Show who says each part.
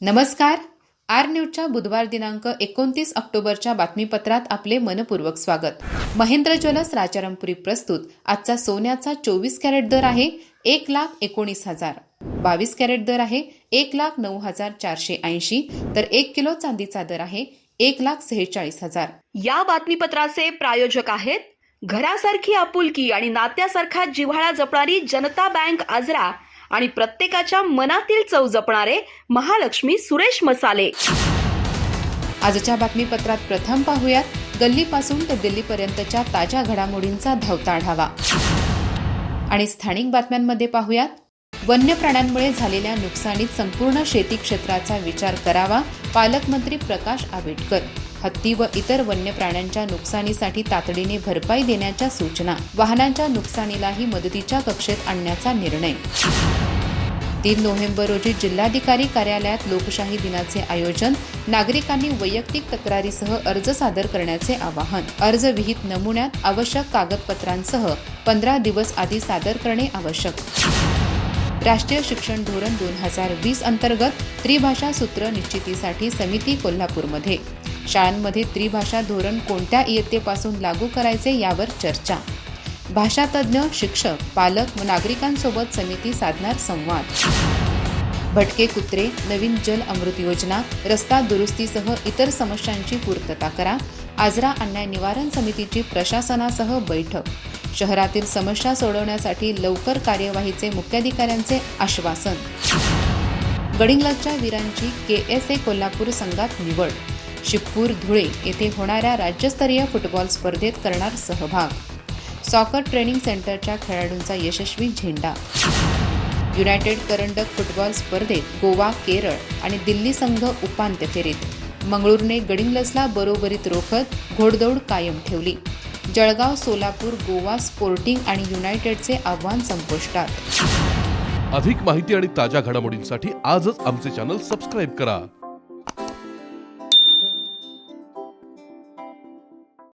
Speaker 1: नमस्कार. आर न्यूजच्या बुधवार दिनांक एकोणतीस ऑक्टोबरच्या बातमीपत्रात आपले मनपूर्वक स्वागत. महेंद्र ज्वेलर्स राजारामपुरी प्रस्तुत. आजचा सोन्याचा चोवीस कॅरेट दर आहे एक लाख एकोणीस हजार. बावीस कॅरेट दर आहे एक लाख नऊ हजार चारशे ऐंशी. तर एक किलो चांदीचा दर आहे एक लाख सेहेचाळीस हजार.
Speaker 2: या बातमीपत्राचे प्रायोजक आहेत घरासारखी आपुलकी आणि नात्यासारखा जिव्हाळा जपणारी जनता बँक आजरा आणि प्रत्येकाच्या मनातील चव जपणारे महालक्ष्मी सुरेश मसाले.
Speaker 1: आजच्या बातमीपत्रात प्रथम पाहूयात गल्लीपासून ते दिल्लीपर्यंतच्या ताज्या घडामोडींचा धावता आढावा. आणि स्थानिक बातम्यांमध्ये पाहूयात वन्य प्राण्यांमुळे झालेल्या नुकसानीत संपूर्ण शेती क्षेत्राचा विचार करावा पालकमंत्री प्रकाश आंबेडकर. हत्ती व इतर वन्य प्राण्यांच्या नुकसानीसाठी तातडीने भरपाई देण्याच्या सूचना. वाहनांच्या नुकसानीलाही मदतीच्या कक्षेत आणण्याचा निर्णय. तीन नोव्हेंबर रोजी जिल्हाधिकारी कार्यालयात लोकशाही दिनाचे आयोजन नागरिकांनी वैयक्तिक तक्रारीसह अर्ज सादर करण्याचे आवाहन. अर्ज विहित नमुन्यात आवश्यक कागदपत्रांसह पंधरा दिवस आधी सादर करणे आवश्यक. राष्ट्रीय शिक्षण धोरण दोन हजार वीस अंतर्गत त्रिभाषा सूत्र निश्चितीसाठी समिती कोल्हापूरमध्ये. शाळांमध्ये त्रिभाषा धोरण कोणत्या इयत्तेपासून लागू करायचे यावर चर्चा. भाषातज्ञ शिक्षक पालक व नागरिकांसोबत समिती साधणार संवाद. भटके कुत्रे नवीन जल अमृत योजना रस्ता दुरुस्तीसह इतर समस्यांची पूर्तता करा आजरा अन्याय निवारण समितीची प्रशासनासह बैठक. शहरातील समस्या सोडवण्यासाठी लवकर कार्यवाहीचे मुख्याधिकाऱ्यांचे आश्वासन. गडिंग्लजच्या वीरांची के एस ए कोल्हापूर संघात निवड. शिवपूर धुळे येथे होणाऱ्या राज्यस्तरीय फुटबॉल स्पर्धेत करणार सहभाग. सॉकर ट्रेनिंग सेंटरच्या खेळाडूंचा यशस्वी झेंडा. युनायटेड करंडक फुटबॉल स्पर्धेत गोवा केरळ आणि दिल्ली संघ उपांत्य फेरीत. मंगळूरने गडिंग्लजला बरोबरीत रोखत घोडदौड कायम ठेवली. जळगाव सोलापूर गोवा स्पोर्टिंग आणि युनायटेडचे आव्हान संपुष्टात.
Speaker 3: अधिक माहिती आणि ताज्या घडामोडींसाठी आजच आमचे चॅनल सबस्क्राईब करा.